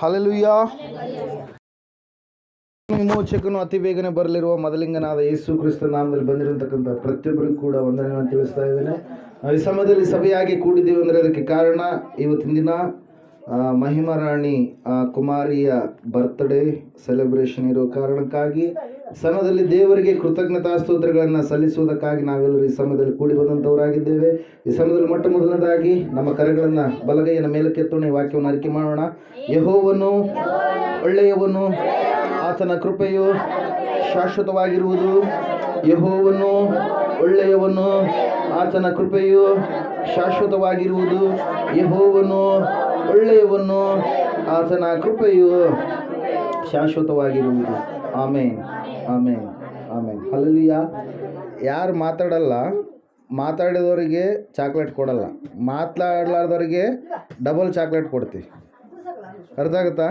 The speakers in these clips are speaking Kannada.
ಹಲಲುಯ್ಯ ವಿಮೋಚಕನು ಅತಿ ಬೇಗನೆ ಬರಲಿರುವ ಮೊದಲಿಂಗನಾದ ಯೇಸು ಕ್ರಿಸ್ತ ನಾಮದಲ್ಲಿ ಬಂದಿರತಕ್ಕಂಥ ಪ್ರತಿಯೊಬ್ಬರಿಗೂ ಕೂಡ ವಂದನೆಗಳನ್ನು ತಿಳಿಸ್ತಾ ಇದ್ದೇನೆ. ಈ ಸಮಯದಲ್ಲಿ ಸಭೆಯಾಗಿ ಕೂಡಿದ್ದೀವಿ ಅಂದರೆ ಅದಕ್ಕೆ ಕಾರಣ ಇವತ್ತಿನ ದಿನ ಆ, ಮಹಿಮಾ ರಾಣಿ ಕುಮಾರಿಯ ಬರ್ತ್ಡೇ ಸೆಲೆಬ್ರೇಷನ್ ಇರೋ ಕಾರಣಕ್ಕಾಗಿ ಸಮಯದಲ್ಲಿ ದೇವರಿಗೆ ಕೃತಜ್ಞತಾ ಸ್ತೋತ್ರಗಳನ್ನು ಸಲ್ಲಿಸುವುದಕ್ಕಾಗಿ ನಾವೆಲ್ಲರೂ ಈ ಸಮಯದಲ್ಲಿ ಕೂಡಿ ಬಂದಂಥವರಾಗಿದ್ದೇವೆ ಈ ಸಮಯದಲ್ಲಿ ಮೊಟ್ಟ ಮೊದಲನೇದಾಗಿ ನಮ್ಮ ಕರೆಗಳನ್ನು ಬಲಗೈಯನ್ನು ಮೇಲಕ್ಕೆತ್ತೋಣ ವಾಕ್ಯವನ್ನು ಅರಿಕೆ ಮಾಡೋಣ. ಯಹೋವನು ಒಳ್ಳೆಯವನು ಆತನ ಕೃಪೆಯು ಶಾಶ್ವತವಾಗಿರುವುದು. ಯಹೋವನು ಒಳ್ಳೆಯವನು ಆತನ ಕೃಪೆಯು ಶಾಶ್ವತವಾಗಿರುವುದು. ಯಹೋವನು ಒಳ್ಳೆಯವನು. ಆತನ ಕೃಪೆಯು ಶಾಶ್ವತವಾಗಿರುವುದು ಆಮೇನ್. ಆಮೇನ್. ಆಮೇನ್. ಅಲ್ಲಿಯ ಯಾರು ಮಾತಾಡಲ್ಲ, ಮಾತಾಡಿದವರಿಗೆ ಚಾಕ್ಲೇಟ್ ಕೊಡಲ್ಲ. ಮಾತಾಡಲಾರ್ದವರಿಗೆ ಡಬಲ್ ಚಾಕ್ಲೇಟ್ ಕೊಡ್ತೀವಿ ಅರ್ಥ ಆಗುತ್ತಾ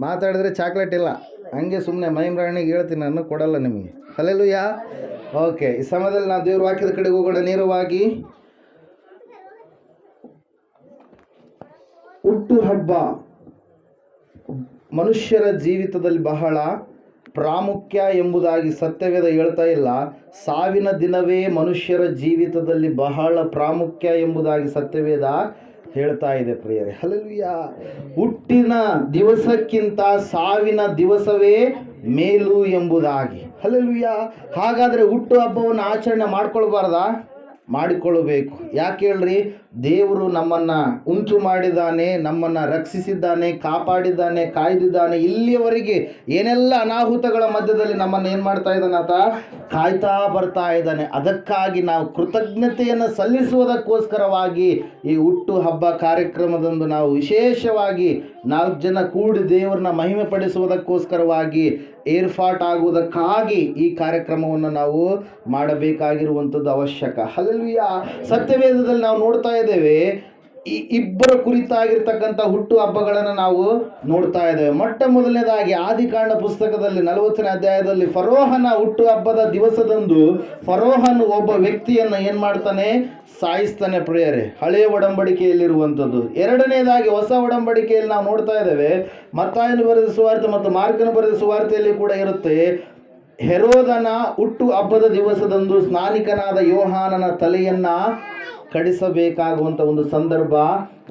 ಮಾತಾಡಿದ್ರೆ ಚಾಕ್ಲೇಟ್ ಇಲ್ಲ. ಹಂಗೆ ಸುಮ್ಮನೆ ಮೈಮ್ರಾಣಿಗೆ ಹೇಳ್ತೀನಿ, ನಾನು ಕೊಡಲ್ಲ ನಿಮಗೆ. ಅಲ್ಲೆಲ್ಲೂ ಯಾ ಓಕೆ, ಈ ಸಮಯದಲ್ಲಿ ನಾವು ದೇವ್ರ ವಾಕ್ಯದ ಕಡೆಗೆ ಹೋಗೋಣ. ನೇರವಾಗಿ ಹುಟ್ಟು ಹಬ್ಬ. ಮನುಷ್ಯರ ಜೀವಿತದಲ್ಲಿ ಬಹಳ ಪ್ರಾಮುಖ್ಯ ಎಂಬುದಾಗಿ ಸತ್ಯವೇದ ಹೇಳ್ತಾ ಇಲ್ಲ. ಸಾವಿನ ದಿನವೇ ಮನುಷ್ಯರ ಜೀವಿತದಲ್ಲಿ ಬಹಳ ಪ್ರಾಮುಖ್ಯ ಎಂಬುದಾಗಿ ಸತ್ಯವೇದ ಹೇಳ್ತಾ ಇದೆ ಪ್ರಿಯರೇ. ಹಲವಿಯ ಹುಟ್ಟಿನ ದಿವಸಕ್ಕಿಂತ ಸಾವಿನ ದಿವಸವೇ ಮೇಲು ಎಂಬುದಾಗಿ. ಹಲವಿಯ ಹಾಗಾದರೆ ಹುಟ್ಟು ಹಬ್ಬವನ್ನು ಆಚರಣೆ ಮಾಡ್ಕೊಳ್ಬಾರ್ದಾ? ಮಾಡಿಕೊಳ್ಳಬೇಕು ಯಾಕೆ ಹೇಳ್ರಿ? ದೇವರು ನಮ್ಮನ್ನು ಉಂಟು ಮಾಡಿದ್ದಾನೆ, ನಮ್ಮನ್ನು ರಕ್ಷಿಸಿದ್ದಾನೆ, ಕಾಪಾಡಿದ್ದಾನೆ, ಕಾಯ್ದಿದ್ದಾನೆ. ಇಲ್ಲಿಯವರೆಗೆ ಏನೆಲ್ಲ ಅನಾಹುತಗಳ ಮಧ್ಯದಲ್ಲಿ ನಮ್ಮನ್ನು ಏನು ಮಾಡ್ತಾ ಇದ್ದಾನೆ ಆತ? ಕಾಯ್ತಾ ಬರ್ತಾ ಇದ್ದಾನೆ. ಅದಕ್ಕಾಗಿ ನಾವು ಕೃತಜ್ಞತೆಯನ್ನು ಸಲ್ಲಿಸುವುದಕ್ಕೋಸ್ಕರವಾಗಿ ಈ ಹುಟ್ಟು ಹಬ್ಬ ಕಾರ್ಯಕ್ರಮದಂದು ನಾವು ವಿಶೇಷವಾಗಿ ನಾಲ್ಕು ಜನ ಕೂಡಿ ದೇವರನ್ನ ಮಹಿಮೆ ಪಡಿಸುವುದಕ್ಕೋಸ್ಕರವಾಗಿ ಏರ್ಪಾಟ್ ಆಗುವುದಕ್ಕಾಗಿ ಈ ಕಾರ್ಯಕ್ರಮವನ್ನು ನಾವು ಮಾಡಬೇಕಾಗಿರುವಂಥದ್ದು ಅವಶ್ಯಕ. ಹಲಲ್ವಿಯ ಸತ್ಯವೇದದಲ್ಲಿ ನಾವು ನೋಡ್ತಾ ಇದ್ದೇವೆ. ಈ ಇಬ್ಬರ ಕುರಿತಾಗಿರ್ತಕ್ಕಂಥ ಹುಟ್ಟು ಹಬ್ಬಗಳನ್ನು ನಾವು ನೋಡ್ತಾ ಇದ್ದೇವೆ. ಮೊಟ್ಟ ಮೊದಲನೇದಾಗಿ ಆದಿಕಾಂಡ ಪುಸ್ತಕದಲ್ಲಿ ನಲವತ್ತನೇ ಅಧ್ಯಾಯದಲ್ಲಿ ಫರೋಹನ ಹುಟ್ಟು ಹಬ್ಬದ ದಿವಸದಂದು ಫರೋಹನ್ ಒಬ್ಬ ವ್ಯಕ್ತಿಯನ್ನು ಏನು ಮಾಡ್ತಾನೆ? ಸಾಯಿಸ್ತಾನೆ ಪ್ರಿಯರೇ. ಹಳೆಯ ಒಡಂಬಡಿಕೆಯಲ್ಲಿರುವಂಥದ್ದು. ಎರಡನೇದಾಗಿ ಹೊಸ ಒಡಂಬಡಿಕೆಯಲ್ಲಿ ನಾವು ನೋಡ್ತಾ ಇದ್ದೇವೆ. ಮತ್ತಾಯನು ಬರೆದ ಸುವಾರ್ತೆ ಮತ್ತು ಮಾರ್ಕನ ಬರೆದ ಸುವಾರ್ತೆಯಲ್ಲಿ ಕೂಡ ಇರುತ್ತೆ. ಹೆರೋದನ ಹುಟ್ಟು ಹಬ್ಬದ ದಿವಸದಂದು ಸ್ನಾನಿಕನಾದ ಯೋಹಾನನ ತಲೆಯನ್ನ ಕಡಿಸಬೇಕಾಗುವಂಥ ಒಂದು ಸಂದರ್ಭ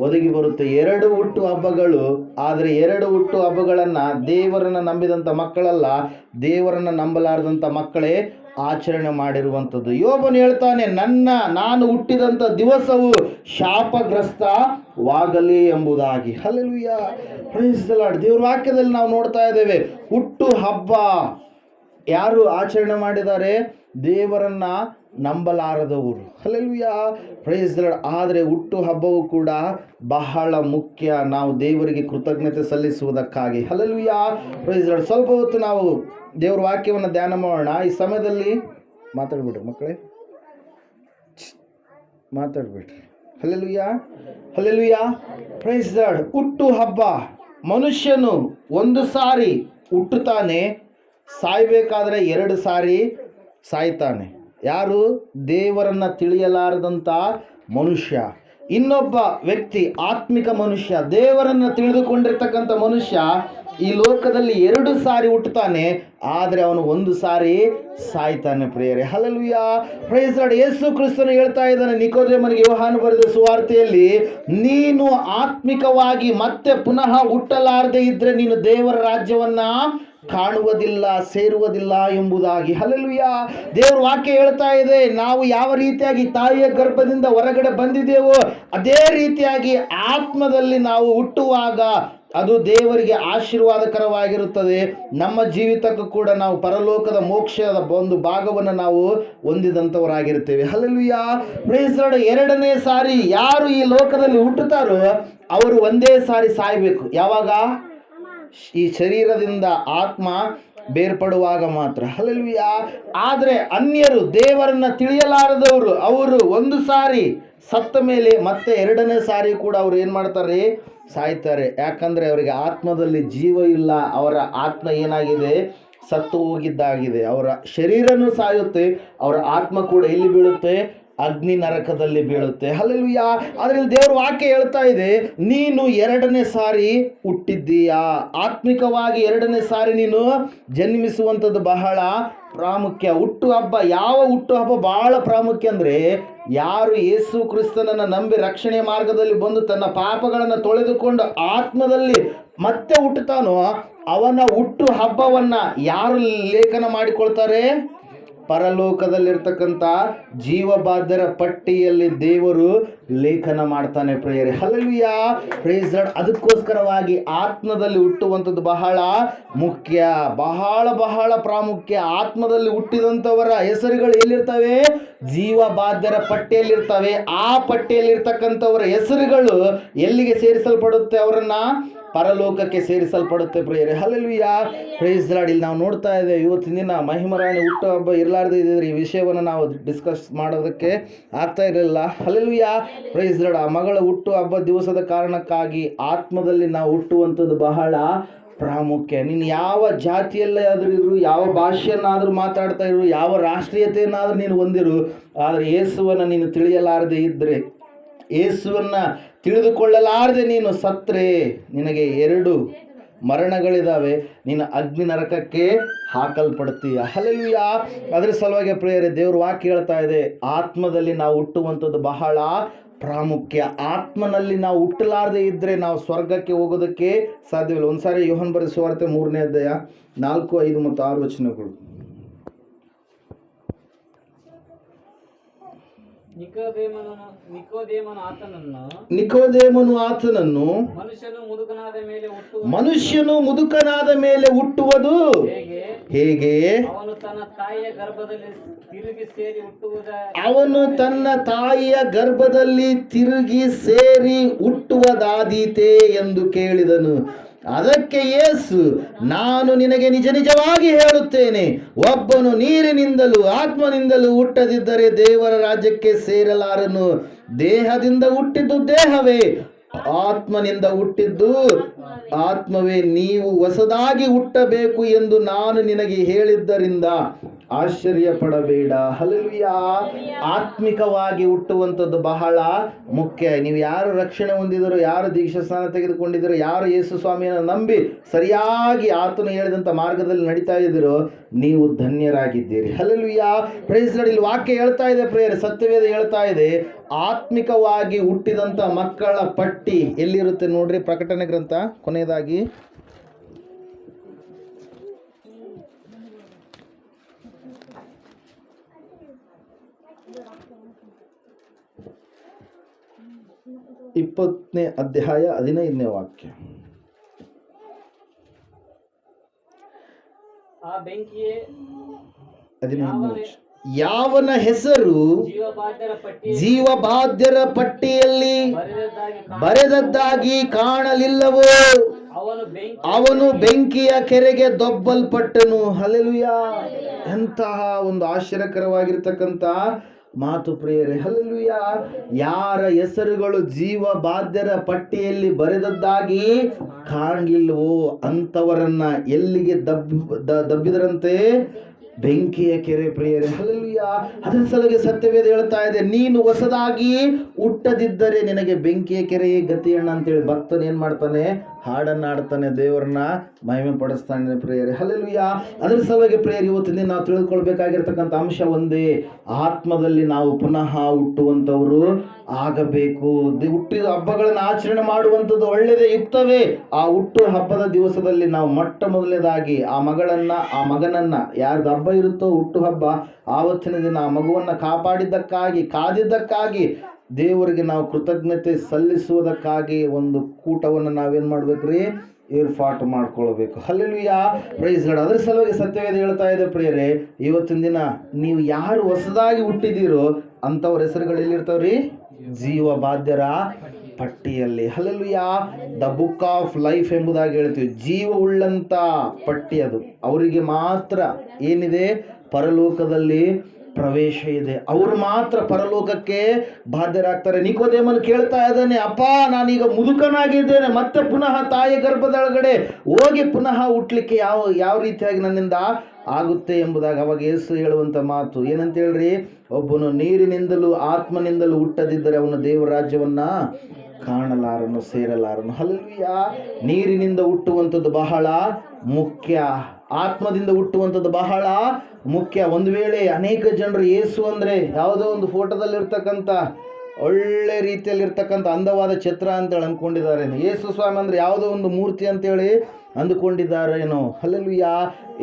ಒದಗಿ ಬರುತ್ತೆ. ಎರಡು ಹುಟ್ಟು ಹಬ್ಬಗಳು, ಆದರೆ ಎರಡು ಹುಟ್ಟು ಹಬ್ಬಗಳನ್ನು ದೇವರನ್ನು ನಂಬಿದಂಥ ಮಕ್ಕಳಲ್ಲ, ದೇವರನ್ನು ನಂಬಲಾರದಂಥ ಮಕ್ಕಳೇ ಆಚರಣೆ ಮಾಡಿರುವಂಥದ್ದು. ಯೋಬನು ಹೇಳ್ತಾನೆ, ನನ್ನ, ನಾನು ಹುಟ್ಟಿದಂಥ ದಿವಸವು ಶಾಪಗ್ರಸ್ತವಾಗಲಿ ಎಂಬುದಾಗಿ. ಹಲಲುಯ್ಯ ಲಾರ್ಡ್ ದೇವ್ರ ವಾಕ್ಯದಲ್ಲಿ ನಾವು ನೋಡ್ತಾ ಇದ್ದೇವೆ, ಹುಟ್ಟು ಹಬ್ಬ ಯಾರು ಆಚರಣೆ ಮಾಡಿದ್ದಾರೆ? ದೇವರನ್ನ ನಂಬಲಾರದವರು ಅಲ್ಲೆಲ್ವಿಯ ಪ್ರೈಸ್ ಆದರೆ ಹುಟ್ಟು ಹಬ್ಬವು ಕೂಡ ಬಹಳ ಮುಖ್ಯ. ನಾವು ದೇವರಿಗೆ ಕೃತಜ್ಞತೆ ಸಲ್ಲಿಸುವುದಕ್ಕಾಗಿ. ಅಲ್ಲೆಲ್ವಿಯ ಪ್ರೈಸ್ ಸ್ವಲ್ಪ ಹೊತ್ತು ನಾವು ದೇವ್ರ ವಾಕ್ಯವನ್ನು ಧ್ಯಾನ ಮಾಡೋಣ. ಈ ಸಮಯದಲ್ಲಿ ಮಾತಾಡ್ಬಿಡ್ರಿ ಮಕ್ಕಳೇ. ಮಾತಾಡ್ಬಿಡ್ರಿ. ಅಲ್ಲೆಲ್ವಿಯ ಅಲ್ಲೆಲ್ವಿಯ ಪ್ರೈಸ್ ಲಾರ್ಡ್ ಹುಟ್ಟು ಹಬ್ಬ. ಮನುಷ್ಯನು ಒಂದು ಸಾರಿ ಹುಟ್ಟುತ್ತಾನೆ. ಸಾಯ್ಬೇಕಾದ್ರೆ ಎರಡು ಸಾರಿ ಸಾಯ್ತಾನೆ. ಯಾರು? ದೇವರನ್ನ ತಿಳಿಯಲಾರದಂಥ ಮನುಷ್ಯ. ಇನ್ನೊಬ್ಬ ವ್ಯಕ್ತಿ, ಆತ್ಮಿಕ ಮನುಷ್ಯ, ದೇವರನ್ನ ತಿಳಿದುಕೊಂಡಿರ್ತಕ್ಕಂಥ ಮನುಷ್ಯ ಈ ಲೋಕದಲ್ಲಿ ಎರಡು ಸಾರಿ ಹುಟ್ಟುತ್ತಾನೆ, ಆದರೆ ಅವನು ಒಂದು ಸಾರಿ ಸಾಯ್ತಾನೆ ಪ್ರಿಯರೇ. ಹಲಲುಯ್ಯ ಪ್ರೈಸ್ ಲಾರ್ಡ್ ಯೇಸು ಕ್ರಿಸ್ತನು ಹೇಳ್ತಾ ಇದ್ದಾನೆ, ನಿಕೋದೇಮನಿಗೆ ವ್ಯವಹಾರ ಬರೆದ ಸುವಾರ್ತೆಯಲ್ಲಿ, ನೀನು ಆತ್ಮಿಕವಾಗಿ ಮತ್ತೆ ಪುನಃ ಹುಟ್ಟಲಾರದೆ ಇದ್ದರೆ ನೀನು ದೇವರ ರಾಜ್ಯವನ್ನ ಕಾಣುವುದಿಲ್ಲ, ಸೇರುವುದಿಲ್ಲ ಎಂಬುದಾಗಿ. ಹಲಲುಯ್ಯ ದೇವ್ರ ವಾಕ್ಯ ಹೇಳ್ತಾ ಇದೆ, ನಾವು ಯಾವ ರೀತಿಯಾಗಿ ತಾಯಿಯ ಗರ್ಭದಿಂದ ಹೊರಗಡೆ ಬಂದಿದ್ದೇವೋ, ಅದೇ ರೀತಿಯಾಗಿ ಆತ್ಮದಲ್ಲಿ ನಾವು ಹುಟ್ಟುವಾಗ ಅದು ದೇವರಿಗೆ ಆಶೀರ್ವಾದಕರವಾಗಿರುತ್ತದೆ. ನಮ್ಮ ಜೀವಿತಕ್ಕೂ ಕೂಡ ನಾವು ಪರಲೋಕದ ಮೋಕ್ಷದ ಒಂದು ಭಾಗವನ್ನು ನಾವು ಹೊಂದಿದಂಥವರಾಗಿರ್ತೇವೆ ಹಲಲುಯ್ಯ ಪ್ರೇಸ್ ಲಾರ್ಡ್, ಎರಡನೇ ಸಾರಿ ಯಾರು ಈ ಲೋಕದಲ್ಲಿ ಹುಟ್ಟುತ್ತಾರೋ, ಅವರು ಒಂದೇ ಸಾರಿ ಸಾಯಬೇಕು. ಯಾವಾಗ? ಈ ಶರೀರದಿಂದ ಆತ್ಮ ಬೇರ್ಪಡುವಾಗ ಮಾತ್ರ. ಹಲಲ್ವಿಯ ಆದರೆ ಅನ್ಯರು ದೇವರನ್ನ ತಿಳಿಯಲಾರದವರು ಅವರು ಒಂದು ಸಾರಿ, ಸತ್ತ ಮೇಲೆ ಮತ್ತೆ ಎರಡನೇ ಸಾರಿ ಕೂಡ ಅವ್ರು ಏನು ಮಾಡ್ತಾರೆ? ಸಾಯ್ತಾರೆ. ಯಾಕಂದರೆ ಅವರಿಗೆ ಆತ್ಮದಲ್ಲಿ ಜೀವ ಇಲ್ಲ, ಅವರ ಆತ್ಮ ಏನಾಗಿದೆ? ಸತ್ತು ಹೋಗಿದ್ದಾಗಿದೆ. ಅವರ ಶರೀರನೂ ಸಾಯುತ್ತೆ, ಅವರ ಆತ್ಮ ಕೂಡ ಎಲ್ಲಿ ಬೀಳುತ್ತೆ? ಅಗ್ನಿ ನರಕದಲ್ಲಿ ಬೀಳುತ್ತೆ. ಹಲಲುಯ ಅದ್ರಲ್ಲಿ ದೇವರು ವಾಕ್ಯ ಹೇಳ್ತಾ ಇದೆ, ನೀನು ಎರಡನೇ ಸಾರಿ ಹುಟ್ಟಿದ್ದೀಯಾ. ಆತ್ಮಿಕವಾಗಿ ಎರಡನೇ ಸಾರಿ ನೀನು ಜನ್ಮಿಸುವಂಥದ್ದು ಬಹಳ ಪ್ರಾಮುಖ್ಯ. ಹುಟ್ಟು ಹಬ್ಬ, ಯಾವ ಹುಟ್ಟು ಹಬ್ಬ ಬಹಳ ಪ್ರಾಮುಖ್ಯ ಅಂದರೆ, ಯಾರು ಯೇಸು ಕ್ರಿಸ್ತನನ್ನು ನಂಬಿ ರಕ್ಷಣೆ ಮಾರ್ಗದಲ್ಲಿ ಬಂದು ತನ್ನ ಪಾಪಗಳನ್ನು ತೊಳೆದುಕೊಂಡು ಆತ್ಮದಲ್ಲಿ ಮತ್ತೆ ಹುಟ್ಟುತ್ತಾನೋ, ಅವನ ಹುಟ್ಟು ಹಬ್ಬವನ್ನು ಯಾರು ಲೇಖನ ಮಾಡಿಕೊಳ್ತಾರೆ? ಪರಲೋಕದಲ್ಲಿರ್ತಕ್ಕಂಥ ಜೀವಬಾಧ್ಯರ ಪಟ್ಟಿಯಲ್ಲಿ ದೇವರು ಲೇಖನ ಮಾಡ್ತಾನೆ ಪ್ರೇಯರಿ. ಹಲವಿಯ ಪ್ರೇಸ್ ಅದಕ್ಕೋಸ್ಕರವಾಗಿ ಆತ್ಮದಲ್ಲಿ ಹುಟ್ಟುವಂಥದ್ದು ಬಹಳ ಮುಖ್ಯ. ಬಹಳ ಬಹಳ ಪ್ರಾಮುಖ್ಯ. ಆತ್ಮದಲ್ಲಿ ಹುಟ್ಟಿದಂಥವರ ಹೆಸರುಗಳು ಎಲ್ಲಿರ್ತವೆ? ಜೀವಬಾಧ್ಯರ ಪಟ್ಟಿಯಲ್ಲಿರ್ತವೆ. ಆ ಪಟ್ಟಿಯಲ್ಲಿರ್ತಕ್ಕಂಥವರ ಹೆಸರುಗಳು ಎಲ್ಲಿಗೆ ಸೇರಿಸಲ್ಪಡುತ್ತೆ ಅವರನ್ನ? ಪರಲೋಕಕ್ಕೆ ಸೇರಿಸಲ್ಪಡುತ್ತೆ ಪ್ರಿಯರೇ. ಯಾ ಪ್ರೈಸ್ ಲಾಡ್ ಇಲ್ಲಿ ನಾವು ನೋಡ್ತಾ ಇದ್ದೇವೆ, ಇವತ್ತಿನ ದಿನ ಮಹಿಮರಾಣಿ ಹುಟ್ಟು ಹಬ್ಬ ಇರಲಾರ್ದು ಇದ್ದರೆ ಈ ವಿಷಯವನ್ನು ನಾವು ಡಿಸ್ಕಸ್ ಮಾಡೋದಕ್ಕೆ ಆಗ್ತಾ ಇರಲಿಲ್ಲ. ಹಲಲ್ವಿಯ ಪ್ರೈಸ್ ಲಾಡ್ ಆ ಮಗಳ ಹುಟ್ಟು ಹಬ್ಬ ದಿವಸದ ಕಾರಣಕ್ಕಾಗಿ ಆತ್ಮದಲ್ಲಿ ನಾವು ಹುಟ್ಟುವಂಥದ್ದು ಬಹಳ ಪ್ರಾಮುಖ್ಯ. ನೀನು ಯಾವ ಜಾತಿಯಲ್ಲೇ ಆದರೂ ಇರು, ಯಾವ ಭಾಷೆಯನ್ನಾದರೂ ಮಾತಾಡ್ತಾ ಇರು, ಯಾವ ರಾಷ್ಟ್ರೀಯತೆಯನ್ನಾದರೂ ನೀನು ಹೊಂದಿರು, ಆದರೆ ಯೇಸುವನ್ನು ನೀನು ತಿಳಿಯಲಾರದೆ ಇದ್ದರೆ ಯೇಸುವನ್ನ ತಿಳಿದುಕೊಳ್ಳಲಾರದೆ ನೀನು ಸತ್ರೆ, ನಿನಗೆ ಎರಡು ಮರಣಗಳಿದಾವೆ. ನೀನು ಅಗ್ನಿ ನರಕಕ್ಕೆ ಹಾಕಲ್ಪಡ್ತೀಯ. ಹಲಲುಯ ಅದರ ಸಲುವಾಗಿ ಪ್ರೇಯರೆ, ದೇವ್ರ ವಾಕ್ಯ ಹೇಳ್ತಾ ಇದೆ. ಆತ್ಮದಲ್ಲಿ ನಾವು ಹುಟ್ಟುವಂಥದ್ದು ಬಹಳ ಪ್ರಾಮುಖ್ಯ. ಆತ್ಮನಲ್ಲಿ ನಾವು ಹುಟ್ಟಲಾರದೆ ಇದ್ದರೆ ನಾವು ಸ್ವರ್ಗಕ್ಕೆ ಹೋಗೋದಕ್ಕೆ ಸಾಧ್ಯವಿಲ್ಲ. ಒಂದ್ಸಾರಿ ಯೋಹನ್ ಬರೆದ ಸುವಾರ್ತೆ ಮೂರನೇ ಅಧ್ಯಾಯ ನಾಲ್ಕು, ಐದು ಮತ್ತು ಆರು ವಚನಗಳು. ನಿಕೋದೇಮನು ಆತನನ್ನು ಮನುಷ್ಯನು ಮುದುಕನಾದ ಮೇಲೆ ಹುಟ್ಟುವುದು ಹೇಗೆ? ಹೇಗೆ? ಅವನು ತನ್ನ ತಾಯಿಯ ಗರ್ಭದಲ್ಲಿ ತಿರುಗಿ ಸೇರಿ ಹುಟ್ಟುವುದ ಅವನು ತನ್ನ ತಾಯಿಯ ಗರ್ಭದಲ್ಲಿ ತಿರುಗಿ ಸೇರಿ ಹುಟ್ಟುವುದಾದೀತೆ ಎಂದು ಕೇಳಿದನು. ಅದಕ್ಕೆ ಏಸು ನಾನು ನಿನಗೆ ನಿಜ ನಿಜವಾಗಿ ಹೇಳುತ್ತೇನೆ, ಒಬ್ಬನು ನೀರಿನಿಂದಲೂ ಆತ್ಮನಿಂದಲೂ ಹುಟ್ಟದಿದ್ದರೆ ದೇವರ ರಾಜ್ಯಕ್ಕೆ ಸೇರಲಾರನು. ದೇಹದಿಂದ ಹುಟ್ಟಿದ್ದು ದೇಹವೇ, ಆತ್ಮನಿಂದ ಹುಟ್ಟಿದ್ದು ಆತ್ಮವೇ. ನೀವು ಹೊಸದಾಗಿ ಹುಟ್ಟಬೇಕು ಎಂದು ನಾನು ನಿನಗೆ ಹೇಳಿದ್ದರಿಂದ ಆಶ್ಚರ್ಯ ಪಡಬೇಡ ಹಲವಿಯ ಆತ್ಮಿಕವಾಗಿ ಹುಟ್ಟುವಂಥದ್ದು ಬಹಳ ಮುಖ್ಯ. ನೀವು ಯಾರು ರಕ್ಷಣೆ ಹೊಂದಿದರು ಯಾರು ದೀಕ್ಷಾ ಸ್ನಾನ ತೆಗೆದುಕೊಂಡಿದ್ದೀರೋ ಯಾರು ಯೇಸು ಸ್ವಾಮಿಯನ್ನು ನಂಬಿ ಸರಿಯಾಗಿ ಆತನು ಹೇಳಿದಂಥ ಮಾರ್ಗದಲ್ಲಿ ನಡೀತಾ ಇದ್ದೀರೋ ನೀವು ಧನ್ಯರಾಗಿದ್ದೀರಿ. ಹಲಲ್ವಿಯ ಪ್ರೈಸ್ ವಾಕ್ಯ ಹೇಳ್ತಾ ಇದೆ ಪ್ರೇಯರ್. ಸತ್ಯವೇದ ಹೇಳ್ತಾ ಇದೆ ಆತ್ಮಿಕವಾಗಿ ಹುಟ್ಟಿದಂಥ ಮಕ್ಕಳ ಪಟ್ಟಿ ಎಲ್ಲಿರುತ್ತೆ ನೋಡ್ರಿ ಪ್ರಕಟಣೆ ಗ್ರಂಥ? ಕೊನೆಯದಾಗಿ ಇಪ್ಪತ್ತನೇ ಅಧ್ಯಾಯ ಹದಿನೈದನೇ ವಾಕ್ಯ. ಯಾವನ ಹೆಸರು ಜೀವಬಾಧ್ಯರ ಪಟ್ಟಿ ಜೀವಬಾಧ್ಯರ ಪಟ್ಟಿಯಲ್ಲಿ ಬರೆದದ್ದಾಗಿ ಕಾಣ- ಕಾಣಲಿಲ್ಲವೋ? ಅವನು ಬೆಂಕಿ ಅವನು ಬೆಂಕಿಯ ಕೆರೆಗೆ ದೊಬ್ಬಲ್ಪಟ್ಟನು. ಹಲಲುಯ ಎಂತಹ ಒಂದು ಆಶ್ಚರ್ಯಕರವಾಗಿರ್ತಕ್ಕಂಥ ಮಾತು ಪ್ರಿಯರೇ ಹಲೆಲುಯ ಯಾರ ಹೆಸರುಗಳು ಜೀವ ಬಾಧ್ಯರ ಪಟ್ಟಿಯಲ್ಲಿ ಬರೆದದ್ದಾಗಿ ಕಾಣಲಿಲ್ಲವೋ ಅಂಥವರನ್ನ ಎಲ್ಲಿಗೆ ದಬ್ ದ- ದಬ್ಬಿದರಂತೆ? ಬೆಂಕಿಯ ಕೆರೆ ಪ್ರಿಯರೇ ಹಲಲುಯ ಅದರ ಸಲಗೆ ಸತ್ಯವೇದ ಹೇಳ್ತಾ ಇದೆ, ನೀನು ಹೊಸದಾಗಿ ಹುಟ್ಟದಿದ್ದರೆ ನಿನಗೆ ಬೆಂಕಿಯ ಕೆರೆಯೇ ಗತಿಯಣ್ಣ ಅಂತೇಳಿ ಭಕ್ತನು ಏನು ಮಾಡ್ತಾನೆ? ಹಾಡನ್ನ ಆಡ್ತಾನೆ ದೇವರನ್ನ ಮಹಿಮೆ ಪಡಿಸ್ತಾನೆ ಪ್ರೇಯರೆ ಹಲಲುಯ ಅದರ ಸಲುವಾಗಿ ಪ್ರೇಯರ್, ಇವತ್ತಿನ ನಾವು ತಿಳಿದುಕೊಳ್ಬೇಕಾಗಿರ್ತಕ್ಕಂಥ ಅಂಶ ಒಂದೇ, ಆತ್ಮದಲ್ಲಿ ನಾವು ಪುನಃ ಹುಟ್ಟುವಂಥವರು ಆಗಬೇಕು. ಹುಟ್ಟಿದ ಹಬ್ಬಗಳನ್ನು ಆಚರಣೆ ಮಾಡುವಂಥದ್ದು ಒಳ್ಳೆಯದೇ ಯುಕ್ತವೇ ಆ ಹುಟ್ಟು ಹಬ್ಬದ ದಿವಸದಲ್ಲಿ ನಾವು ಮೊಟ್ಟ ಮೊದಲನೇದಾಗಿ ಆ ಮಗಳನ್ನ, ಆ ಮಗನನ್ನ ಯಾರ್ದು ಹಬ್ಬ ಇರುತ್ತೋ ಹುಟ್ಟು ಹಬ್ಬ, ಆವತ್ತಿನ ದಿನ ಆ ಮಗುವನ್ನ ಕಾಪಾಡಿದ್ದಕ್ಕಾಗಿ, ಕಾದಿದ್ದಕ್ಕಾಗಿ ದೇವರಿಗೆ ನಾವು ಕೃತಜ್ಞತೆ ಸಲ್ಲಿಸುವುದಕ್ಕಾಗಿ ಒಂದು ಕೂಟವನ್ನು ನಾವೇನು ಮಾಡ್ಬೇಕ್ರಿ? ಏರ್ಪಾಟು ಮಾಡ್ಕೊಳ್ಬೇಕು. ಹಲ್ಲೆಲುಯ ಪ್ರೈಸ್ ಗಾಡ್ ಅದ್ರ ಸಲುವಾಗಿ ಸತ್ಯವೇದ ಹೇಳ್ತಾ ಇದೆ, ಪ್ರಿಯರೇ, ಇವತ್ತಿನ ದಿನ ನೀವು ಯಾರು ಹೊಸದಾಗಿ ಹುಟ್ಟಿದ್ದೀರೋ ಅಂಥವ್ರ ಹೆಸರುಗಳು ಎಲ್ಲಿರ್ತಾವ್ರಿ? ಜೀವ ಬಾಧ್ಯರ ಪಟ್ಟಿಯಲ್ಲಿ. ಯಾ ದ ಬುಕ್ ಆಫ್ ಲೈಫ್ ಎಂಬುದಾಗಿ ಹೇಳ್ತೀವಿ. ಜೀವ ಉಳ್ಳಂತ ಪಟ್ಟಿ ಅದು. ಅವರಿಗೆ ಮಾತ್ರ ಏನಿದೆ? ಪರಲೋಕದಲ್ಲಿ ಪ್ರವೇಶ ಇದೆ. ಅವರು ಮಾತ್ರ ಪರಲೋಕಕ್ಕೆ ಬಾಧ್ಯರಾಗ್ತಾರೆ. ನಿಕೋದೇಮನ್ ಕೇಳ್ತಾ ಇದ್ದಾನೆ, ಅಪ್ಪ, ನಾನೀಗ ಮುದುಕನಾಗಿದ್ದೇನೆ, ಮತ್ತೆ ಪುನಃ ತಾಯಿ ಗರ್ಭದೊಳಗಡೆ ಹೋಗಿ ಪುನಃ ಹುಟ್ಲಿಕ್ಕೆ ಯಾವ ಯಾವ ರೀತಿಯಾಗಿ ನನ್ನಿಂದ ಆಗುತ್ತೆ ಎಂಬುದಾಗಿ ಅವಾಗ ಯೇಸು ಹೇಳುವಂಥ ಮಾತು. ಏನಂತ ಹೇಳ್ರಿ? ಒಬ್ಬನು ನೀರಿನಿಂದಲೂ ಆತ್ಮನಿಂದಲೂ ಹುಟ್ಟದಿದ್ದರೆ ಅವನು ದೇವರ ರಾಜ್ಯವನ್ನ ಕಾಣಲಾರನು, ಸೇರಲಾರನು. ಹಲ್ವಿಯ ನೀರಿನಿಂದ ಹುಟ್ಟುವಂಥದ್ದು ಬಹಳ ಮುಖ್ಯ, ಆತ್ಮದಿಂದ ಹುಟ್ಟುವಂಥದ್ದು ಬಹಳ ಮುಖ್ಯ. ಒಂದು ವೇಳೆ ಅನೇಕ ಜನರು ಏಸು ಅಂದರೆ ಯಾವುದೋ ಒಂದು ಫೋಟೋದಲ್ಲಿ ಇರ್ತಕ್ಕಂಥ ಒಳ್ಳೆ ರೀತಿಯಲ್ಲಿ ಇರ್ತಕ್ಕಂಥ ಅಂದವಾದ ಚಿತ್ರ ಅಂತೇಳಿ ಅಂದ್ಕೊಂಡಿದ್ದಾರೆ ಯೇಸು ಸ್ವಾಮಿ ಅಂದರೆ ಯಾವುದೋ ಒಂದು ಮೂರ್ತಿ ಅಂತೇಳಿ ಅಂದುಕೊಂಡಿದ್ದಾರೇನೋ? ಅಲ್ಲಲ್ವಿಯ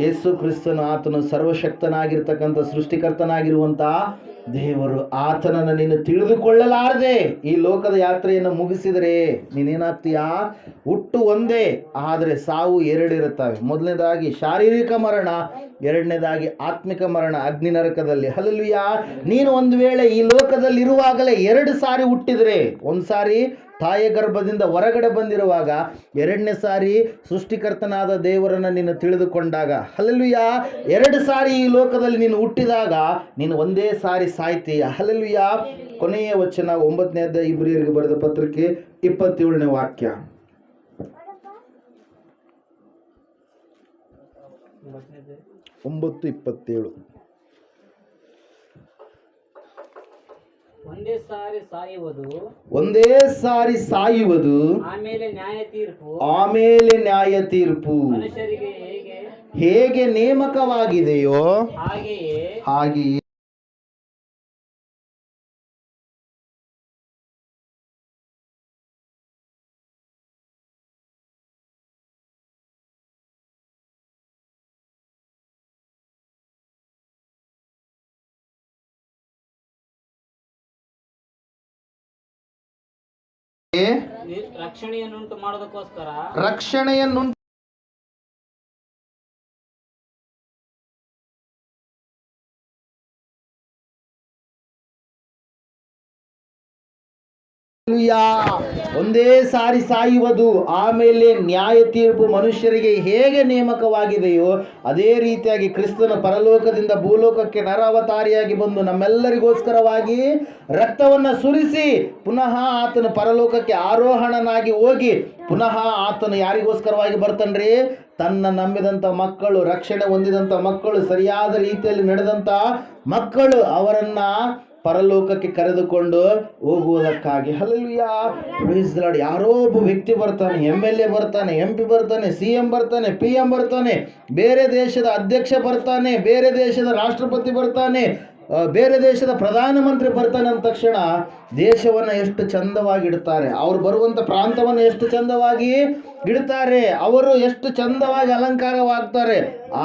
ಯೇಸು ಕ್ರಿಸ್ತನು ಆತನು ಸರ್ವಶಕ್ತನಾಗಿರ್ತಕ್ಕಂಥ ಸೃಷ್ಟಿಕರ್ತನಾಗಿರುವಂಥ ದೇವರು ಆತನನ್ನು ನೀನು ತಿಳಿದುಕೊಳ್ಳಲಾರದೆ ಈ ಲೋಕದ ಯಾತ್ರೆಯನ್ನು ಮುಗಿಸಿದರೆ ನೀನೇನಾಗ್ತೀಯಾ? ಹುಟ್ಟು ಒಂದೇ, ಆದರೆ ಸಾವು ಎರಡಿರುತ್ತವೆ. ಮೊದಲನೇದಾಗಿ ಶಾರೀರಿಕ ಮರಣ, ಎರಡನೇದಾಗಿ ಆತ್ಮಿಕ ಮರಣ, ಅಗ್ನಿ ನರಕದಲ್ಲಿ. ಹಲಲುಯ ನೀನು ಒಂದು ವೇಳೆ ಈ ಲೋಕದಲ್ಲಿ ಇರುವಾಗಲೇ ಎರಡು ಸಾರಿ ಹುಟ್ಟಿದರೆ, ಒಂದು ಸಾರಿ ತಾಯಿಯ ಗರ್ಭದಿಂದ ಹೊರಗಡೆ ಬಂದಿರುವಾಗ ಎರಡನೇ ಸಾರಿ ಸೃಷ್ಟಿಕರ್ತನಾದ ದೇವರನ್ನು ನೀನು ತಿಳಿದುಕೊಂಡಾಗ ಹಲಲುಯ ಎರಡು ಸಾರಿ ಈ ಲೋಕದಲ್ಲಿ ನೀನು ಹುಟ್ಟಿದಾಗ ನೀನು ಒಂದೇ ಸಾರಿ ಸಾಯ್ತೀಯ? ಹಲಲುಯ ಕೊನೆಯ ವಚನ, ಒಂಬತ್ತನೇ ಅಧ್ಯಾಯ ಇಬ್ರಿಯರಿಗೆ ಬರೆದ ಪತ್ರಿಕೆ ಇಪ್ಪತ್ತೇಳನೇ ವಾಕ್ಯ. ಒಂಬತ್ತನೇದು. ಒಂಬತ್ತು ಇಪ್ಪತ್ತೇಳು. ಒಂದೇ ಸಾರಿ ಸಾಯುವುದು. ಒಂದೇ ಸಾರಿ ಸಾಯುವುದು. ಆಮೇಲೆ ನ್ಯಾಯ ತೀರ್ಪು. ಆಮೇಲೆ ನ್ಯಾಯ ತೀರ್ಪು. ಮನುಷ್ಯರಿಗೆ ಹೇಗೆ? ಹೇಗೆ ನೇಮಕವಾಗಿದೆಯೋ ಹಾಗೆಯೇ ಹಾಗೆಯೇ ರಕ್ಷಣೆಯನ್ನುಂಟು ಮಾಡೋದಕ್ಕೋಸ್ಕರ ರಕ್ಷಣೆಯನ್ನು ಒಂದೇ ಸಾರಿ ಸಾಯುವುದು, ಆಮೇಲೆ ನ್ಯಾಯ ತೀರ್ಪು ಮನುಷ್ಯರಿಗೆ ಹೇಗೆ ನೇಮಕವಾಗಿದೆಯೋ, ಅದೇ ರೀತಿಯಾಗಿ ಕ್ರಿಸ್ತನ ಪರಲೋಕದಿಂದ ಭೂಲೋಕಕ್ಕೆ ನರಾವತಾರಿಯಾಗಿ ಬಂದು ನಮ್ಮೆಲ್ಲರಿಗೋಸ್ಕರವಾಗಿ ರಕ್ತವನ್ನು ಸುರಿಸಿ ಪುನಃ ಆತನ ಪರಲೋಕಕ್ಕೆ ಆರೋಹಣನಾಗಿ ಹೋಗಿ ಪುನಃ ಆತನು ಯಾರಿಗೋಸ್ಕರವಾಗಿ ಬರ್ತಾನ್ರಿ ತನ್ನ ನಂಬಿದಂಥ ಮಕ್ಕಳು, ರಕ್ಷಣೆ ಹೊಂದಿದಂಥ ಮಕ್ಕಳು, ಸರಿಯಾದ ರೀತಿಯಲ್ಲಿ ನಡೆದಂಥ ಮಕ್ಕಳು ಅವರನ್ನ ಪರಲೋಕಕ್ಕೆ ಕರೆದುಕೊಂಡು ಹೋಗುವುದಕ್ಕಾಗಿ. ಹಲಲುಯ ಯಾರೋ ಒಬ್ಬ ವ್ಯಕ್ತಿ ಬರ್ತಾನೆ ಎಂ ಎಲ್ ಎ ಬರ್ತಾನೆ ಎಂ ಪಿ ಬರ್ತಾನೆ ಸಿ ಎಂ ಬರ್ತಾನೆ ಪಿ ಎಂ ಬರ್ತಾನೆ, ಬೇರೆ ದೇಶದ ಅಧ್ಯಕ್ಷ ಬರ್ತಾನೆ, ಬೇರೆ ದೇಶದ ರಾಷ್ಟ್ರಪತಿ ಬರ್ತಾನೆ ಬೇರೆ ದೇಶದ ಪ್ರಧಾನಮಂತ್ರಿ ಬರ್ತಾನೆ ಅಂದ ತಕ್ಷಣ ದೇಶವನ್ನು ಎಷ್ಟು ಚಂದವಾಗಿ ಇಡ್ತಾರೆ. ಅವ್ರು ಬರುವಂಥ ಪ್ರಾಂತವನ್ನು ಎಷ್ಟು ಚಂದವಾಗಿ ಇಡ್ತಾರೆ. ಅವರು ಎಷ್ಟು ಚಂದವಾಗಿ ಅಲಂಕಾರವಾಗ್ತಾರೆ.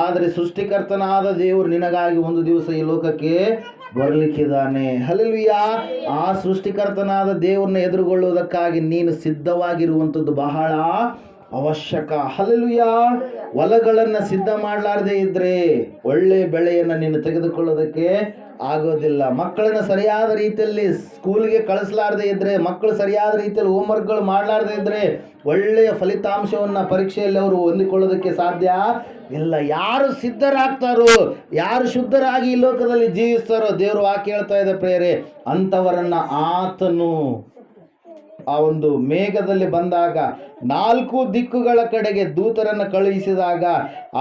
ಆದರೆ ಸೃಷ್ಟಿಕರ್ತನಾದ ದೇವರು ನಿನಗಾಗಿ ಒಂದು ದಿವಸ ಈ ಲೋಕಕ್ಕೆ ಬರ್ಲಿಕ್ಕಿದ್ದಾನೆ. ಹಲಲ್ವಿಯ ಆ ಸೃಷ್ಟಿಕರ್ತನಾದ ದೇವರನ್ನ ಎದುರುಗೊಳ್ಳುವುದಕ್ಕಾಗಿ ನೀನು ಸಿದ್ಧವಾಗಿರುವಂಥದ್ದು ಬಹಳ ಅವಶ್ಯಕ. ಹಲಲುಯ ಹೊಲಗಳನ್ನು ಸಿದ್ಧ ಮಾಡಲಾರದೆ ಇದ್ರೆ ಒಳ್ಳೆ ಬೆಳೆಯನ್ನು ನೀನು ತೆಗೆದುಕೊಳ್ಳೋದಕ್ಕೆ ಆಗೋದಿಲ್ಲ. ಮಕ್ಕಳನ್ನ ಸರಿಯಾದ ರೀತಿಯಲ್ಲಿ ಸ್ಕೂಲ್ಗೆ ಕಳಿಸ್ಲಾರ್ದೆ ಇದ್ರೆ, ಮಕ್ಕಳು ಸರಿಯಾದ ರೀತಿಯಲ್ಲಿ ಹೋಮ್ವರ್ಕ್ಗಳು ಮಾಡಲಾರದೆ ಇದ್ರೆ ಒಳ್ಳೆಯ ಫಲಿತಾಂಶವನ್ನು ಪರೀಕ್ಷೆಯಲ್ಲಿ ಅವರು ಹೊಂದಿಕೊಳ್ಳೋದಕ್ಕೆ ಸಾಧ್ಯ ಇಲ್ಲ. ಯಾರು ಸಿದ್ಧರಾಗ್ತಾರೋ, ಯಾರು ಶುದ್ಧರಾಗಿ ಈ ಲೋಕದಲ್ಲಿ ಜೀವಿಸ್ತಾರೋ ದೇವರು ಆಕೆ ಹೇಳ್ತಾ ಇದೆ ಪ್ರೇರೆ, ಅಂಥವರನ್ನು ಆತನು ಆ ಒಂದು ಮೇಘದಲ್ಲಿ ಬಂದಾಗ ನಾಲ್ಕು ದಿಕ್ಕುಗಳ ಕಡೆಗೆ ದೂತರನ್ನು ಕಳುಹಿಸಿದಾಗ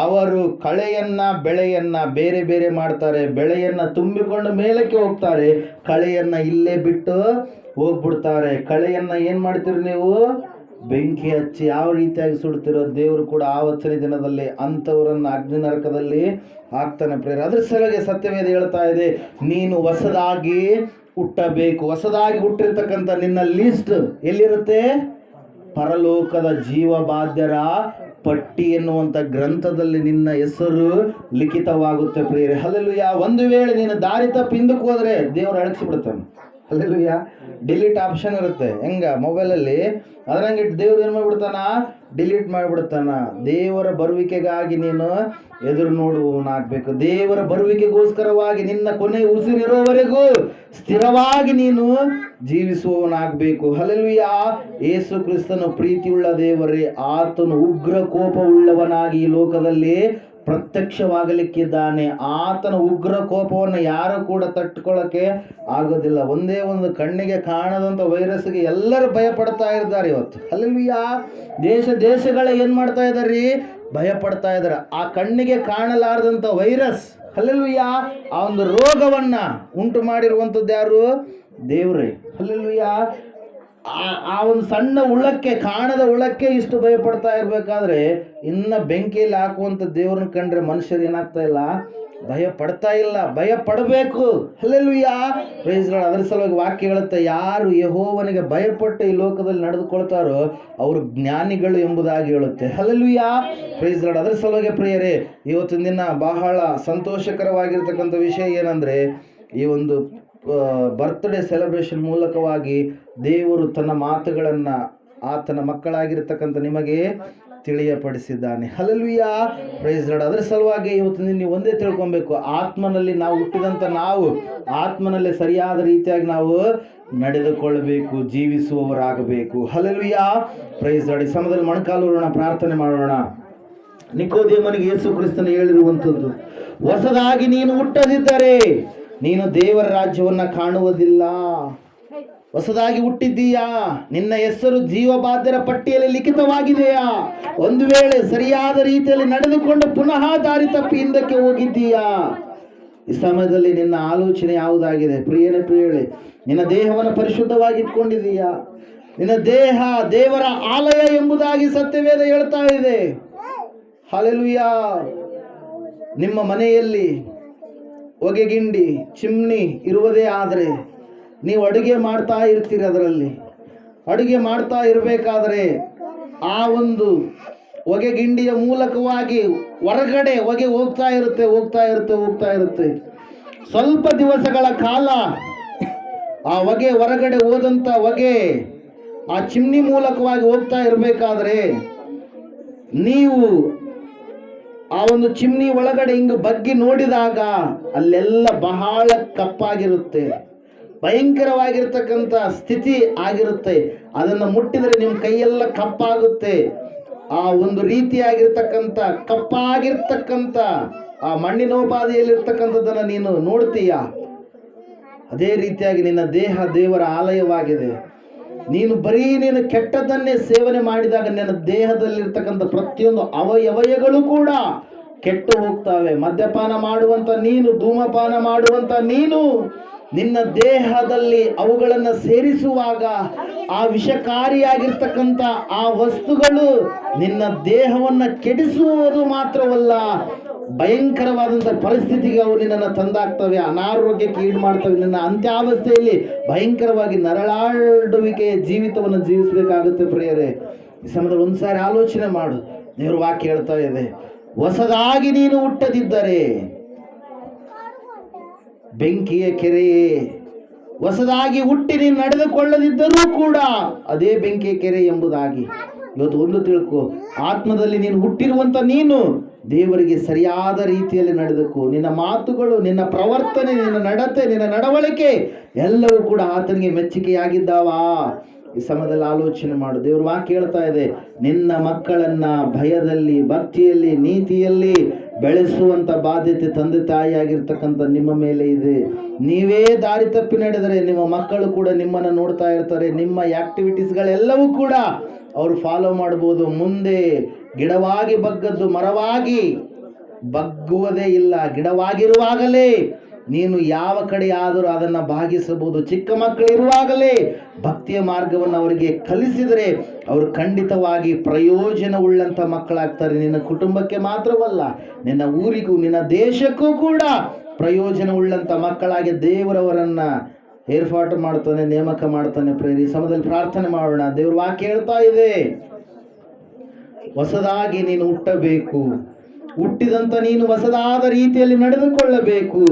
ಅವರು ಕಳೆಯನ್ನ ಬೆಳೆಯನ್ನ ಬೇರೆ ಬೇರೆ ಮಾಡ್ತಾರೆ, ಬೆಳೆಯನ್ನ ತುಂಬಿಕೊಂಡು ಮೇಲಕ್ಕೆ ಹೋಗ್ತಾರೆ, ಕಳೆಯನ್ನ ಇಲ್ಲೇ ಬಿಟ್ಟು ಹೋಗ್ಬಿಡ್ತಾರೆ. ಕಳೆಯನ್ನ ಏನು ಮಾಡ್ತೀರಿ ನೀವು? ಬೆಂಕಿ ಹಚ್ಚಿ ಯಾವ ರೀತಿಯಾಗಿ ಸುಡ್ತಿರೋ ದೇವರು ಕೂಡ ಆವತ್ತನೇ ದಿನದಲ್ಲಿ ಅಂಥವರನ್ನು ಅಗ್ನಿ ನರಕದಲ್ಲಿ ಹಾಕ್ತಾನೆ ಪ್ರೇರ ಅದ್ರ ಸಲುವಾಗಿ ಸತ್ಯವೇದ ಹೇಳ್ತಾ ಇದೆ, ನೀನು ಹೊಸದಾಗಿ ಹುಟ್ಟಬೇಕು. ಹೊಸದಾಗಿ ಹುಟ್ಟಿರ್ತಕ್ಕಂಥ ನಿನ್ನ ಲಿಸ್ಟ್ ಎಲ್ಲಿರುತ್ತೆ? ಪರಲೋಕದ ಜೀವಬಾಧ್ಯರ ಪಟ್ಟಿ ಎನ್ನುವಂಥ ಗ್ರಂಥದಲ್ಲಿ ನಿನ್ನ ಹೆಸರು ಲಿಖಿತವಾಗುತ್ತೆ ಪ್ರಿಯರೇ. ಯಾ ಒಂದು ವೇಳೆ ನೀನು ದಾರಿ ತಪ್ಪು ಹಿಂದಕ್ಕೆ ಹೋದ್ರೆ ದೇವರು ಅಳಗಿಸ್ಬಿಡ್ತಾನೆ ಹಲಲುಯ ಡಿಲೀಟ್ ಆಪ್ಷನ್ ಇರುತ್ತೆ. ಹೆಂಗ? ಮೊಬೈಲಲ್ಲಿ ಅದ್ರಂಗಿಟ್ಟು ದೇವ್ರು ಏನು ಮಾಡ್ಬಿಡ್ತಾನ? ಡಿಲೀಟ್ ಮಾಡಿಬಿಡ್ತಾನ. ದೇವರ ಬರುವಿಕೆಗಾಗಿ ನೀನು ಎದುರು ನೋಡುವವನಾಗಬೇಕು. ದೇವರ ಬರುವಿಕೆಗೋಸ್ಕರವಾಗಿ ನಿನ್ನ ಕೊನೆ ಉಸಿರಿರೋವರೆಗೂ ಸ್ಥಿರವಾಗಿ ನೀನು ಜೀವಿಸುವವನಾಗಬೇಕು. ಹಲಲುಯ ಏಸು ಕ್ರಿಸ್ತನು ಪ್ರೀತಿಯುಳ್ಳ ದೇವರೇ, ಆತನು ಉಗ್ರ ಕೋಪವುಳ್ಳವನಾಗಿ ಈ ಲೋಕದಲ್ಲಿ ಪ್ರತ್ಯಕ್ಷವಾಗಲಿಕ್ಕಿದ್ದಾನೆ. ಆತನ ಉಗ್ರ ಕೋಪವನ್ನು ಯಾರು ಕೂಡ ತಟ್ಟುಕೊಳ್ಳಕ್ಕೆ ಆಗೋದಿಲ್ಲ. ಒಂದೇ ಒಂದು ಕಣ್ಣಿಗೆ ಕಾಣದಂಥ ವೈರಸ್ಗೆ ಎಲ್ಲರೂ ಭಯ ಪಡ್ತಾ ಇದ್ದಾರೆ ಇವತ್ತು. ಅಲ್ಲಿ ದೇಶ ದೇಶಗಳ ಏನು ಮಾಡ್ತಾ ಇದ್ದಾರೆ ಭಯ ಪಡ್ತಾ ಇದ್ದಾರೆ ಆ ಕಣ್ಣಿಗೆ ಕಾಣಲಾರದಂಥ ವೈರಸ್ ಅಲ್ಲೆಲ್ಲುಯ್ಯ ಆ ಒಂದು ರೋಗವನ್ನು ಉಂಟು ಮಾಡಿರುವಂಥದ್ದು ಯಾರು? ದೇವ್ರಿ. ಅಲ್ಲೆಲ್ಲುಯ್ಯ ಆ ಒಂದು ಸಣ್ಣ ಉಳಕ್ಕೆ, ಕಾಣದ ಉಳಕ್ಕೆ ಇಷ್ಟು ಭಯ ಪಡ್ತಾ ಇರ್ಬೇಕಾದ್ರೆ ಇನ್ನ ಬೆಂಕಿಯಲ್ಲಿ ಹಾಕುವಂಥ ದೇವ್ರನ್ನ ಕಂಡ್ರೆ ಮನುಷ್ಯರು ಏನಾಗ್ತಾ ಇಲ್ಲ? ಭಯ ಪಡ್ತಾ ಇಲ್ಲ. ಭಯ ಪಡಬೇಕು. ಅಲ್ಲೆಲ್ಲುಯ್ಯ ಅದ್ರ ಸಲುವಾಗಿ ವಾಕ್ಯ ಹೇಳುತ್ತೆ, ಯಾರು ಯಹೋವನಿಗೆ ಭಯಪಟ್ಟು ಈ ಲೋಕದಲ್ಲಿ ನಡೆದುಕೊಳ್ತಾರೋ ಅವರು ಜ್ಞಾನಿಗಳು ಎಂಬುದಾಗಿ ಹೇಳುತ್ತೆ. ಅಲ್ಲೆಲ್ಲುಯ್ಯ ಪ್ರೈಸ್ ಅದ್ರ ಸಲುವಾಗಿ ಪ್ರಿಯರೇ, ಇವತ್ತಿನ ದಿನ ಬಹಳ ಸಂತೋಷಕರವಾಗಿರ್ತಕ್ಕಂಥ ವಿಷಯ ಏನಂದ್ರೆ, ಈ ಒಂದು ಬರ್ತ್ಡೇ ಸೆಲೆಬ್ರೇಷನ್ ಮೂಲಕವಾಗಿ ದೇವರು ತನ್ನ ಮಾತುಗಳನ್ನು, ಆತನ ಮಕ್ಕಳಾಗಿರ್ತಕ್ಕಂಥ ನಿಮಗೆ ತಿಳಿಯಪಡಿಸಿದ್ದಾನೆ. ಹಲಲುಯ್ಯ ಪ್ರೈಸ್ ಲಾರ್ಡ್ ಅದರ ಸಲುವಾಗಿ ಇವತ್ತು ನೀವು ಒಂದೇ ತಿಳ್ಕೊಬೇಕು. ಆತ್ಮನಲ್ಲಿ ನಾವು ಹುಟ್ಟಿದಂಥ ನಾವು, ಆತ್ಮನಲ್ಲಿ ಸರಿಯಾದ ರೀತಿಯಾಗಿ ನಾವು ನಡೆದುಕೊಳ್ಳಬೇಕು ಜೀವಿಸುವವರಾಗಬೇಕು. ಹಲಲುಯ್ಯ ಪ್ರೈಸ್ ಲಾರ್ಡ್ ಈ ಸಮಯದಲ್ಲಿ ಮೊಣಕಾಲೂರೋಣ ಪ್ರಾರ್ಥನೆ ಮಾಡೋಣ. ನಿಕೋದೇಮನಿಗೆ ಯೇಸು ಕ್ರಿಸ್ತನ ಹೇಳಿರುವಂಥದ್ದು, ಹೊಸದಾಗಿ ನೀನು ಹುಟ್ಟದಿದ್ದರೆ ನೀನು ದೇವರ ರಾಜ್ಯವನ್ನ ಕಾಣುವುದಿಲ್ಲ. ಹೊಸದಾಗಿ ಹುಟ್ಟಿದ್ದೀಯಾ? ನಿನ್ನ ಹೆಸರು ಜೀವಬಾಧ್ಯರ ಪಟ್ಟಿಯಲ್ಲಿ ಲಿಖಿತವಾಗಿದೆಯಾ? ಒಂದು ವೇಳೆ ಸರಿಯಾದ ರೀತಿಯಲ್ಲಿ ನಡೆದುಕೊಂಡು ಪುನಃ ದಾರಿ ತಪ್ಪಿ ಹಿಂದಕ್ಕೆ ಹೋಗಿದ್ದೀಯಾ? ಈ ಸಮಯದಲ್ಲಿ ನಿನ್ನ ಆಲೋಚನೆ ಯಾವುದಾಗಿದೆ? ಪ್ರಿಯನೇ ಪ್ರಿಯಳೆ ನಿನ್ನ ದೇಹವನ್ನು ಪರಿಶುದ್ಧವಾಗಿ ಇಟ್ಕೊಂಡಿದೀಯಾ ನಿನ್ನ ದೇಹ ದೇವರ ಆಲಯ ಎಂಬುದಾಗಿ ಸತ್ಯವೇದ ಹೇಳ್ತಾ ಇದೆ. ಹಾಲೆಲುಯ್ಯ ನಿಮ್ಮ ಮನೆಯಲ್ಲಿ ಹೊಗೆಗಿಂಡಿ, ಚಿಮ್ನಿ ಇರುವುದೇ ಆದರೆ ನೀವು ಅಡುಗೆ ಮಾಡ್ತಾ ಇರ್ತೀರಿ ಅದರಲ್ಲಿ. ಅಡುಗೆ ಮಾಡ್ತಾ ಇರಬೇಕಾದ್ರೆ ಆ ಒಂದು ಹೊಗೆಗಿಂಡಿಯ ಮೂಲಕವಾಗಿ ಹೊರಗಡೆ ಹೊಗೆ ಹೋಗ್ತಾ ಇರುತ್ತೆ ಹೋಗ್ತಾ ಇರುತ್ತೆ ಹೋಗ್ತಾ ಇರುತ್ತೆ. ಸ್ವಲ್ಪ ದಿವಸಗಳ ಕಾಲ ಆ ಹೊಗೆ ಹೊರಗಡೆ ಹೋದಂಥ ಹೊಗೆ ಆ ಚಿಮ್ನಿ ಮೂಲಕವಾಗಿ ಹೋಗ್ತಾ ಇರಬೇಕಾದ್ರೆ ನೀವು ಆ ಒಂದು ಚಿಮ್ನಿ ಒಳಗಡೆ ಹಿಂಗೆ ಬಗ್ಗಿ ನೋಡಿದಾಗ ಅಲ್ಲೆಲ್ಲ ಬಹಳ ಕಪ್ಪಾಗಿರುತ್ತೆ ಭಯಂಕರವಾಗಿರ್ತಕ್ಕಂಥ ಸ್ಥಿತಿ ಆಗಿರುತ್ತೆ. ಅದನ್ನು ಮುಟ್ಟಿದರೆ ನಿಮ್ಮ ಕೈಯೆಲ್ಲ ಕಪ್ಪಾಗುತ್ತೆ. ಆ ಒಂದು ರೀತಿಯಾಗಿರ್ತಕ್ಕಂಥ, ಕಪ್ಪಾಗಿರ್ತಕ್ಕಂಥ, ಆ ಮಣ್ಣಿನೋಪಾದಿಯಲ್ಲಿರ್ತಕ್ಕಂಥದ್ದನ್ನು ನೀನು ನೋಡ್ತೀಯ? ಅದೇ ರೀತಿಯಾಗಿ ನಿನ್ನ ದೇಹ ದೇವರ ಆಲಯವಾಗಿದೆ. ನೀನು ಬರೀ ನೀನು ಕೆಟ್ಟದನ್ನೇ ಸೇವನೆ ಮಾಡಿದಾಗ ನಿನ್ನ ದೇಹದಲ್ಲಿರ್ತಕ್ಕಂಥ ಪ್ರತಿಯೊಂದು ಅವಯವಯಗಳು ಕೂಡ ಕೆಟ್ಟು ಹೋಗ್ತವೆ. ಮದ್ಯಪಾನ ಮಾಡುವಂತ ನೀನು, ಧೂಮಪಾನ ಮಾಡುವಂತ ನೀನು ನಿನ್ನ ದೇಹದಲ್ಲಿ ಅವುಗಳನ್ನು ಸೇರಿಸುವಾಗ ಆ ವಿಷಕಾರಿಯಾಗಿರ್ತಕ್ಕಂಥ ಆ ವಸ್ತುಗಳು ನಿನ್ನ ದೇಹವನ್ನು ಕೆಡಿಸುವುದು ಮಾತ್ರವಲ್ಲ, ಭಯಂಕರವಾದಂಥ ಪರಿಸ್ಥಿತಿಗೆ ಅವು ನಿನ್ನನ್ನು ತಂದಾಗ್ತವೆ, ಅನಾರೋಗ್ಯಕ್ಕೆ ಈಡು ಮಾಡ್ತವೆ ನಿನ್ನ ಅಂತ್ಯಾವಸ್ಥೆಯಲ್ಲಿ ಭಯಂಕರವಾಗಿ ನರಳಾಡುವಿಕೆಯ ಜೀವಿತವನ್ನು ಜೀವಿಸಬೇಕಾಗುತ್ತೆ ಪ್ರಿಯರೇ. ಈ ಸಮಯದಲ್ಲಿ ಒಂದ್ಸಾರಿ ಆಲೋಚನೆ ಮಾಡು, ದೇವ್ರ ವಾಕ್ಯ ಹೇಳ್ತಾ ಇದೆ, ಹೊಸದಾಗಿ ನೀನು ಹುಟ್ಟದಿದ್ದರೆ ಬೆಂಕಿಯ ಕೆರೆಯೇ, ಹೊಸದಾಗಿ ಹುಟ್ಟಿ ನೀನು ನಡೆದುಕೊಳ್ಳದಿದ್ದರೂ ಕೂಡ ಅದೇ ಬೆಂಕಿಯ ಕೆರೆ ಎಂಬುದಾಗಿ ಇವತ್ತು ಒಂದು ತಿಳ್ಕೊ. ಆತ್ಮದಲ್ಲಿ ನೀನು ಹುಟ್ಟಿರುವಂತ ನೀನು ದೇವರಿಗೆ ಸರಿಯಾದ ರೀತಿಯಲ್ಲಿ ನಡೆದಕ್ಕೂ ನಿನ್ನ ಮಾತುಗಳು, ನಿನ್ನ ಪ್ರವರ್ತನೆ, ನಿನ್ನ ನಡತೆ, ನಿನ್ನ ನಡವಳಿಕೆ ಎಲ್ಲವೂ ಕೂಡ ಆತನಿಗೆ ಮೆಚ್ಚುಗೆಯಾಗಿದ್ದಾವಾ ಈ ಸಮಯದಲ್ಲಿ ಆಲೋಚನೆ ಮಾಡು. ದೇವರು ವಾಕ್ಯ ಹೇಳ್ತಾ ಇದೆ, ನಿನ್ನ ಮಕ್ಕಳನ್ನ ಭಯದಲ್ಲಿ, ಭಕ್ತಿಯಲ್ಲಿ, ನೀತಿಯಲ್ಲಿ ಬೆಳೆಸುವಂತ ಬಾಧ್ಯತೆ ತಂದೆ ತಾಯಿಯಾಗಿರ್ತಕ್ಕಂಥ ನಿಮ್ಮ ಮೇಲೆ ಇದೆ. ನೀವೇ ದಾರಿ ತಪ್ಪಿ ನಡೆದರೆ ನಿಮ್ಮ ಮಕ್ಕಳು ಕೂಡ ನಿಮ್ಮನ್ನು ನೋಡ್ತಾ ಇರ್ತಾರೆ. ನಿಮ್ಮ ಆ್ಯಕ್ಟಿವಿಟೀಸ್ಗಳೆಲ್ಲವೂ ಕೂಡ ಅವರು ಫಾಲೋ ಮಾಡ್ಬೋದು. ಮುಂದೆ ಗಿಡವಾಗಿ ಬಗ್ಗದ್ದು ಮರವಾಗಿ ಬಗ್ಗುವುದೇ ಇಲ್ಲ. ಗಿಡವಾಗಿರುವಾಗಲೇ ನೀನು ಯಾವ ಕಡೆ ಆದರೂ ಅದನ್ನು ಭಾಗಿಸಬಹುದು. ಚಿಕ್ಕ ಮಕ್ಕಳು ಇರುವಾಗಲೇ ಭಕ್ತಿಯ ಮಾರ್ಗವನ್ನು ಅವರಿಗೆ ಕಲಿಸಿದರೆ ಅವರು ಖಂಡಿತವಾಗಿ ಪ್ರಯೋಜನವುಳ್ಳಂಥ ಮಕ್ಕಳಾಗ್ತಾರೆ. ನಿನ್ನ ಕುಟುಂಬಕ್ಕೆ ಮಾತ್ರವಲ್ಲ, ನಿನ್ನ ಊರಿಗೂ, ನಿನ್ನ ದೇಶಕ್ಕೂ ಕೂಡ ಪ್ರಯೋಜನ ಉಳ್ಳಂಥ ಮಕ್ಕಳಾಗಿ ದೇವರವರನ್ನ ಏರ್ಪಾಟು ಮಾಡ್ತಾನೆ ನೇಮಕ ಮಾಡ್ತಾನೆ ಪ್ರೇರಿ ಸಮದಲ್ಲಿ ಪ್ರಾರ್ಥನೆ ಮಾಡೋಣ. ದೇವ್ರ ವಾಕ್ಯ ಹೇಳ್ತಾ ಇದೆ, ಹೊಸದಾಗಿ ನೀನು ಹುಟ್ಟಬೇಕು. ಹುಟ್ಟಿದಂತ ನೀನು ಹೊಸದಾದ ರೀತಿಯಲ್ಲಿ ನಡೆದುಕೊಳ್ಳಬೇಕು.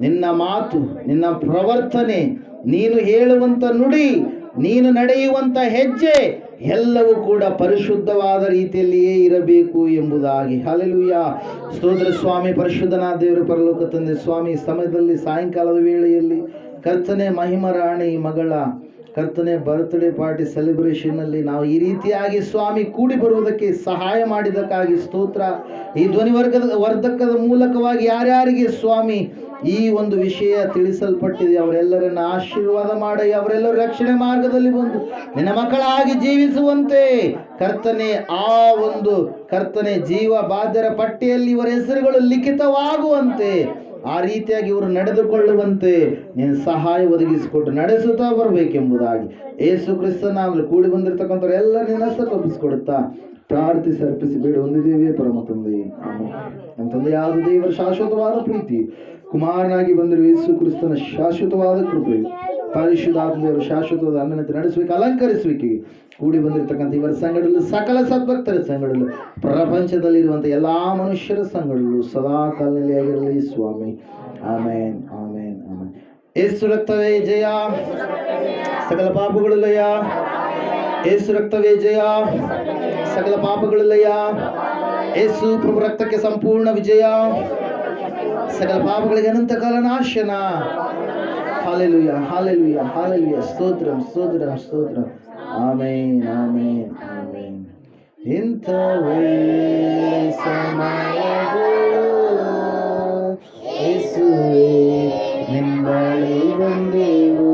ನಿನ್ನ ಮಾತು, ನಿನ್ನ ಪ್ರವರ್ತನೆ, ನೀನು ಹೇಳುವಂತ ನುಡಿ, ನೀನು ನಡೆಯುವಂತ ಹೆಜ್ಜೆ ಎಲ್ಲವೂ ಕೂಡ ಪರಿಶುದ್ಧವಾದ ರೀತಿಯಲ್ಲಿಯೇ ಇರಬೇಕು ಎಂಬುದಾಗಿ. ಹಲಲುಯ್ಯ ಸ್ತೋತ್ರ ಸ್ವಾಮಿ, ಪರಿಶುದ್ಧನಾದ ದೇವರು, ಪರಲೋಕ ತಂದೆ ಸ್ವಾಮಿ, ಸಮಯದಲ್ಲಿ ಸಾಯಂಕಾಲದ ವೇಳೆಯಲ್ಲಿ ಕರ್ತನೆ ಮಹಿಮರಾಣಿ ಮಗಳ, ಕರ್ತನೆ ಬರ್ತ್ಡೇ ಪಾರ್ಟಿ ಸೆಲೆಬ್ರೇಷನ್ನಲ್ಲಿ ನಾವು ಈ ರೀತಿಯಾಗಿ ಸ್ವಾಮಿ ಕೂಡಿ ಬರುವುದಕ್ಕೆ ಸಹಾಯ ಮಾಡಿದ್ದಕ್ಕಾಗಿ ಸ್ತೋತ್ರ. ಈ ಧ್ವನಿವರ್ಗದ, ವರ್ಧಕದ ಮೂಲಕವಾಗಿ ಯಾರ್ಯಾರಿಗೆ ಸ್ವಾಮಿ ಈ ಒಂದು ವಿಷಯ ತಿಳಿಸಲ್ಪಟ್ಟಿದೆ. ಅವರೆಲ್ಲರನ್ನ ಆಶೀರ್ವಾದ ಮಾಡಿ, ಅವರೆಲ್ಲರೂ ರಕ್ಷಣೆ ಮಾರ್ಗದಲ್ಲಿ ಬಂದು ನಿನ್ನ ಮಕ್ಕಳಾಗಿ ಜೀವಿಸುವಂತೆ ಕರ್ತನೆ, ಆ ಒಂದು ಕರ್ತನೆ ಜೀವ ಬಾಧ್ಯರ ಪಟ್ಟಿಯಲ್ಲಿ ಇವರ ಹೆಸರುಗಳು ಲಿಖಿತವಾಗುವಂತೆ, ಆ ರೀತಿಯಾಗಿ ಇವರು ನಡೆದುಕೊಳ್ಳುವಂತೆ ನೀನು ಸಹಾಯ ಒದಗಿಸಿಕೊಟ್ಟು ನಡೆಸುತ್ತಾ ಬರಬೇಕೆಂಬುದಾಗಿ ಏಸು ಕ್ರಿಸ್ತನಾಗಲು ಕೂಡಿ ಬಂದಿರತಕ್ಕಂಥವ್ರು ನಿನ್ನ ಹೆಸರು ಒಪ್ಪಿಸಿಕೊಡುತ್ತಾ ಪ್ರಾರ್ಥಿಸಿ ಅರ್ಪಿಸಿ ಬೇಡ ಹೊಂದಿದ್ದೇವೆ ಪರಮ ತಂದೆ. ನಮ್ಮ ತಂದೆಯಾದ ದೇವರ ಶಾಶ್ವತವಾದ ಪ್ರೀತಿ? ಕುಮಾರನಾಗಿ ಬಂದಿರುವ ಯೇಸು ಕ್ರಿಸ್ತನ ಶಾಶ್ವತವಾದ ಕೃಪೆ. ಪರಿಶುದ್ಧಾತ್ಮೆಯವರು ಶಾಶ್ವತವಾದ ಅನ್ನನತೆ ನಡೆಸುವಿಕೆ ಅಲಂಕರಿಸುವಿಕೆ ಕೂಡಿ ಬಂದಿರತಕ್ಕಂಥ ಇವರ ಸಂಘಡಲು ಸಕಲ ಸದ್ಭಕ್ತರ ಸಂಘಡಲು ಪ್ರಪಂಚದಲ್ಲಿರುವಂಥ ಎಲ್ಲ ಮನುಷ್ಯರ ಸಂಗಡಲ್ಲೂ ಸದಾ ಕಾಲನೆಲೆಯಾಗಿರಲಿ ಸ್ವಾಮಿ. ಆಮೇನ್ ಆಮೇನ್ ಆಮೇನ್. ಏಸು ರಕ್ತವೇ ಜಯ. ಸಕಲ ಪಾಪಗಳು ಲಯ ಏಸು ರಕ್ತವೇ ಜಯ. ಸಕಲ ಪಾಪಗಳು ಲಯ ಏಸು ಪ್ರಭು ರಕ್ತಕ್ಕೆ ಸಂಪೂರ್ಣ ವಿಜಯ. ಸಕಲ ಪಾಪಗಳಿಗೆ ಅನಂತ ಕಾಲ ನಾಶನ. Hallelujah hallelujah hallelujah. ಸ್ತೋತ್ರ ಸ್ತೋತ್ರ ಸ್ತೋತ್ರ. ಆಮೇನ್ ಆಮೇನ್ ಆಮೇನ್. ಇಂಥವೇ ಸಮಯವು ಏಸುವೆ ನಿಂಬಳಿ ಬಂದೆವು